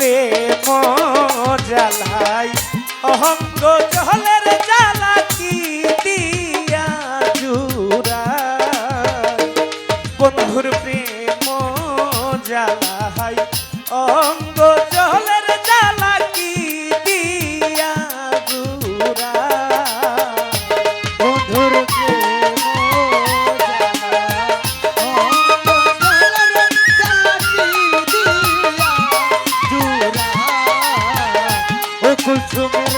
প্রেম জ্বালাই কুসুমের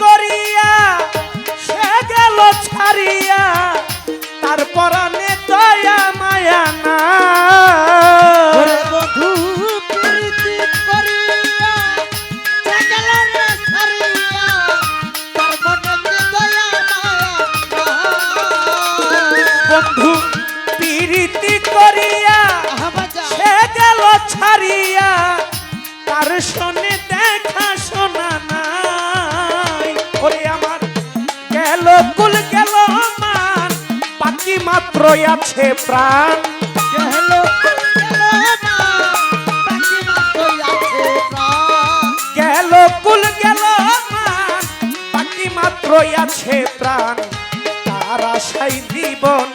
করিয়া ছাড়িয়া তারপর ছাড়িয়া তার শোনে দেখা শোনা নাই। ওরে আমার, গেল কুল, গেল মান, বাকি মাত্র আছে প্রাণ। আছে প্রাণ। তার আশাই জীবন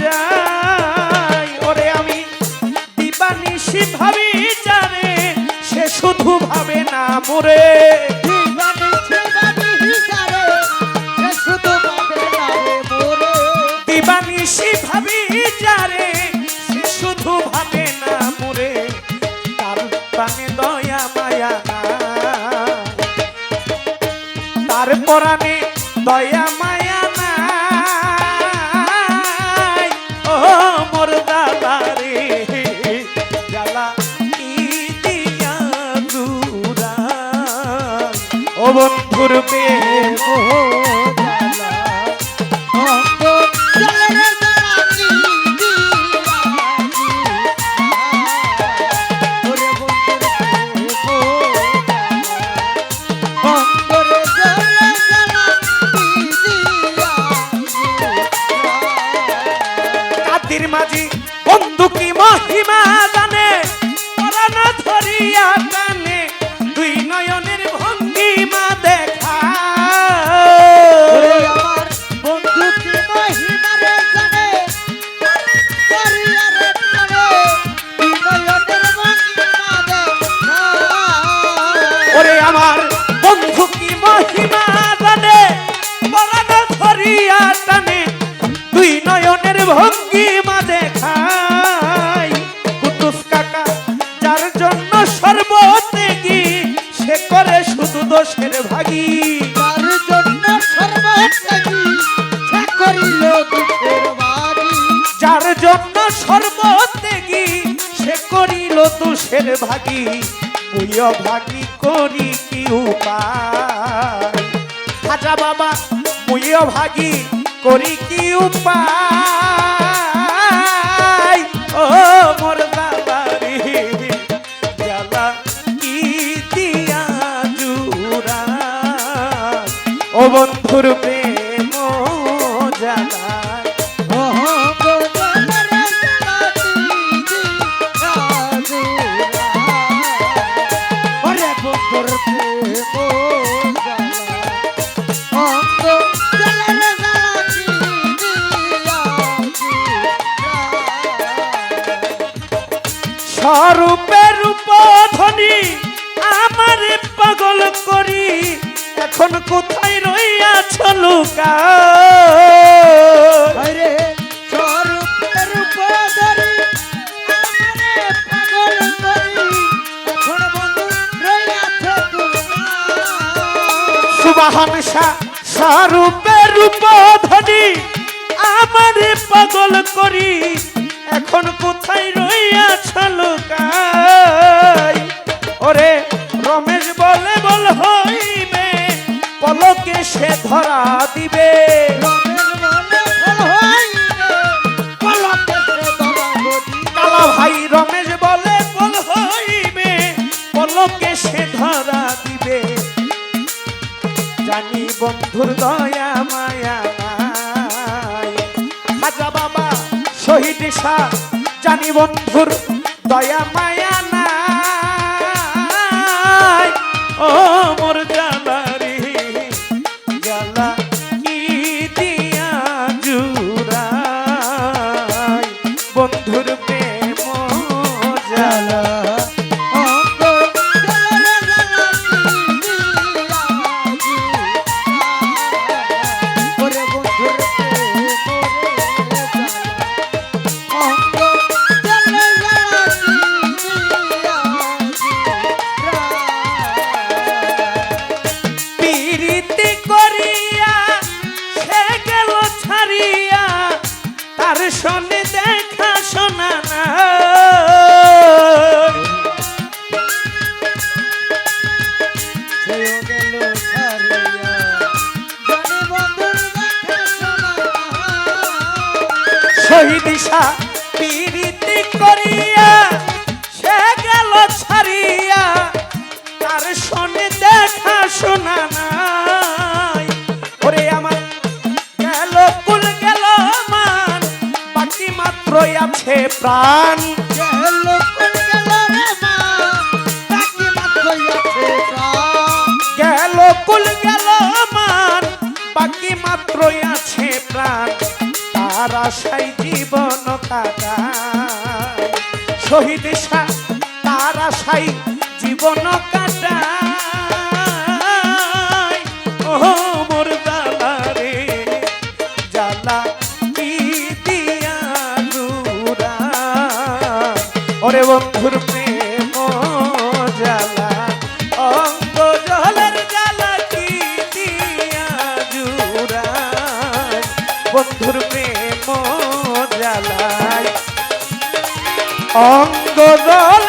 যায়। ওরে আমি দিবানিশি ভাবি জানে সে শুধু ভাবে না মোরে। না দিবানিশি ভাবি সে শুধু ভাবে না মোরে। তার প্রাণে দয়া মায়া নাই। তার পরাণে দয়া মায়া বন্ধুর প্রেম ভঙ্গিমা দেখাই। কুতুস কাকা যার জন্য সর্বত্যাগী সে করে শুধু দোষের ভাগী। তার জন্য সর্বত্যাগী সে করিল দুঃখের বাড়ি। যার জন্য সর্বত্যাগী সে করিল তুষের ভাগী। মুইও ভাগী করি কি উপায়? খাজা বাবা মুইও ভাগী করি কি উপায়? স্বরূপের রূপধনি আমার পাগল করি। এখন কোথায় রইয়াছ লুকা? আরে স্বরূপের উপদরি আমারে পাগল করি। এখন কোথায় রইয়াছ লুকাই? ওরে রমেশ বলে বল হইবে, পলকে সে ধরা দিবে। কালা ভাই রমেশ বলে বল হইবে, পলকে সে ধরা দিবে। জানি বন্ধুর দয়া মায়া শহীদ শাহ জানি বন্ধুর দয়া মায়া সনে দেখা শোনা না। শোনা শহীদ শাহ প্রাণ। গেল মাত্র কুল গেল মান বাকি মাত্রই আছে প্রাণ। তার আশাই জীবন কাটা। শহীদ শাহ, তার আশাই জীবন কাটায় বন্ধুর প্রেম জ্বালা অঙ্গ জলের জ্বালা কি দিয়া জুড়ায়? বন্ধুর প্রেম জ্বালায় অঙ্গ জ্বালা